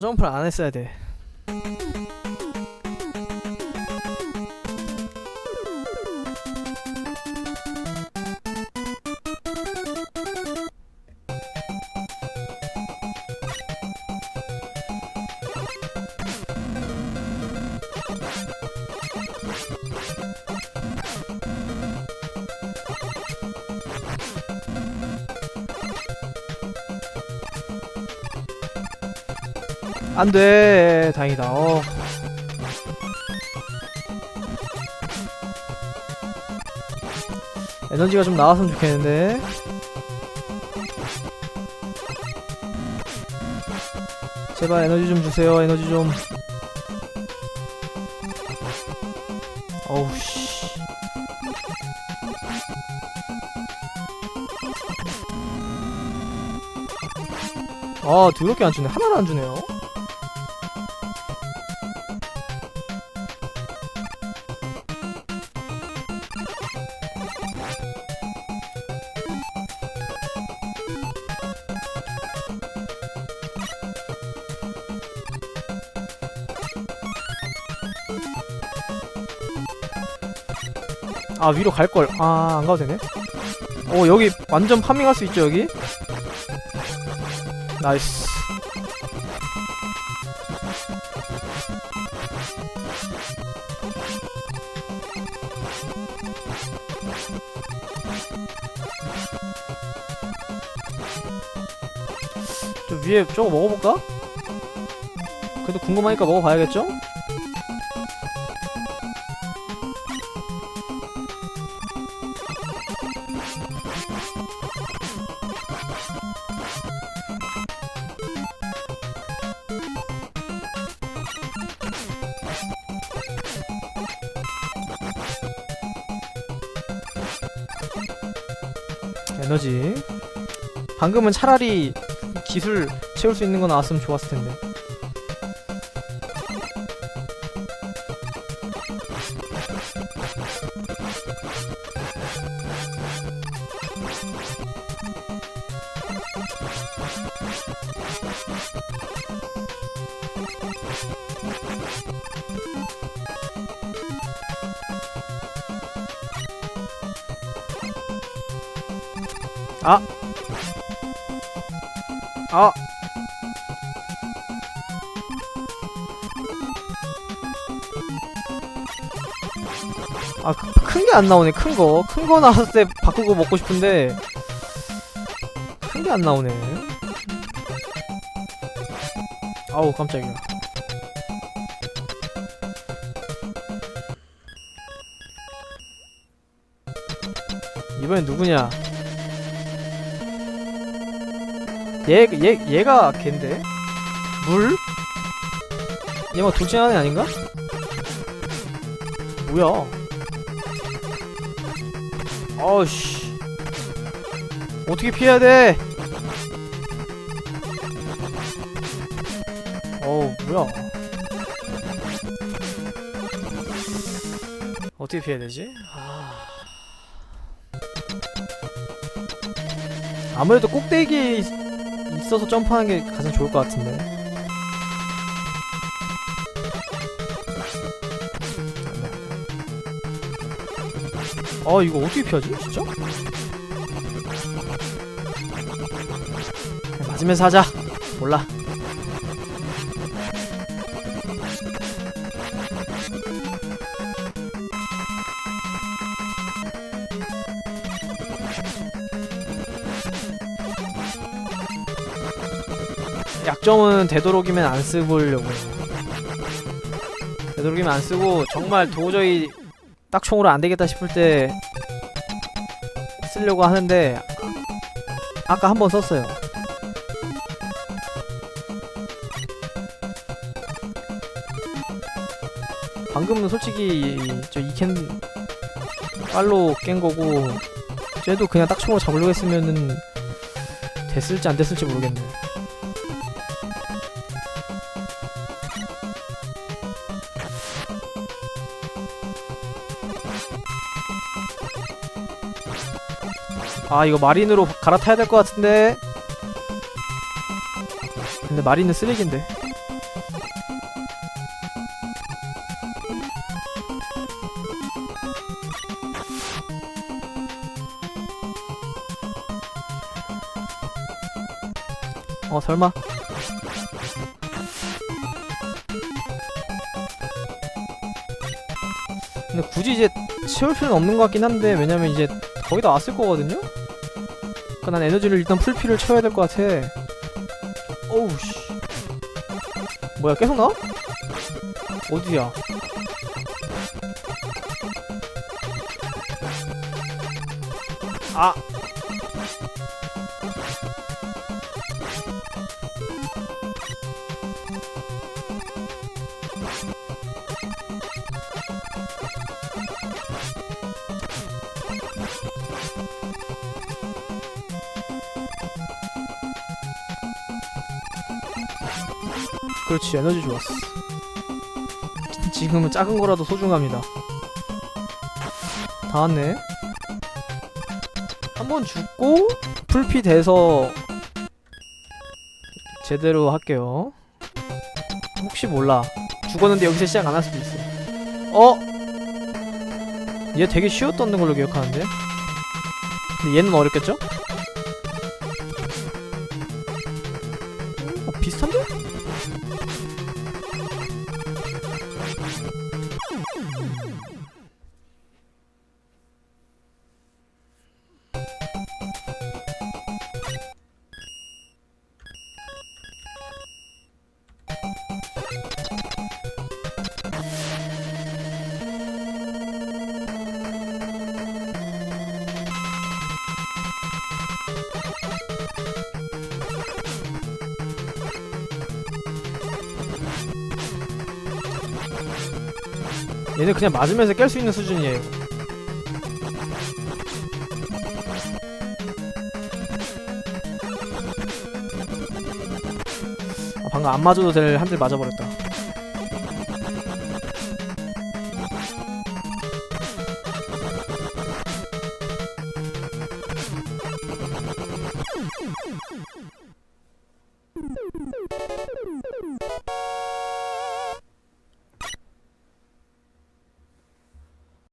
점프를 안 했어야 돼. 안 돼. 다행이다. 어. 에너지가 좀 나왔으면 좋겠는데. 제발 에너지 좀 주세요. 에너지 좀. 어우 씨. 아, 더럽게 안 주네. 하나도 안 주네요. 아 위로 갈걸 아 안가도 되네 오 여기 완전 파밍할 수 있죠 여기 나이스 저 위에 저거 먹어볼까? 그래도 궁금하니까 먹어봐야겠죠? 에너지. 방금은 차라리 기술 채울 수 있는 거 나왔으면 좋았을 텐데 아! 아! 아, 큰 게 안 나오네, 큰 거. 큰 거 나왔을 때 바꾸고 먹고 싶은데, 큰 게 안 나오네. 아우, 깜짝이야. 이번엔 누구냐? 얘, 얘, 얘가 걘데? 물? 얘가 둘째 안에 아닌가? 뭐야? 어우씨. 어떻게 피해야 돼? 어우, 뭐야. 어떻게 피해야 되지? 아... 아무래도 꼭대기에 있- 있어서 점프하는 게 가장 좋을 것 같은데. 아 이거 어떻게 피하지? 진짜? 그냥 맞으면서 하자. 몰라. 약점은 되도록이면 안 쓰보려고. 되도록이면 안 쓰고 정말 도저히 딱총으로 안 되겠다 싶을 때 쓰려고 하는데 아까 한 번 썼어요. 방금은 솔직히 저 이캔 깔로 깬 거고 쟤도 그냥 딱총으로 잡으려고 했으면은 됐을지 안 됐을지 모르겠네. 아 이거 마린으로 갈아타야 될 것 같은데. 근데 마린은 쓰레기인데. 어 설마. 근데 굳이 이제 채울 필요는 없는 것 같긴 한데 왜냐면 이제 거의 다 왔을 거거든요? 그러니까 난 에너지를 일단 풀피를 채워야 될 것 같아. 어우 씨. 뭐야 계속 나와? 어디야? 아 그렇지 에너지 좋았어. 지금은 작은 거라도 소중합니다. 다 왔네. 한 번 죽고 풀피 돼서 제대로 할게요. 혹시 몰라. 죽었는데 여기서 시작 안 할 수도 있어. 어? 얘 되게 쉬웠던 걸로 기억하는데? 근데 얘는 어렵겠죠? 어, 비슷한데? 얘는 그냥 맞으면서 깰 수 있는 수준이에요. 아, 방금 안 맞아도 될한대 맞아버렸다.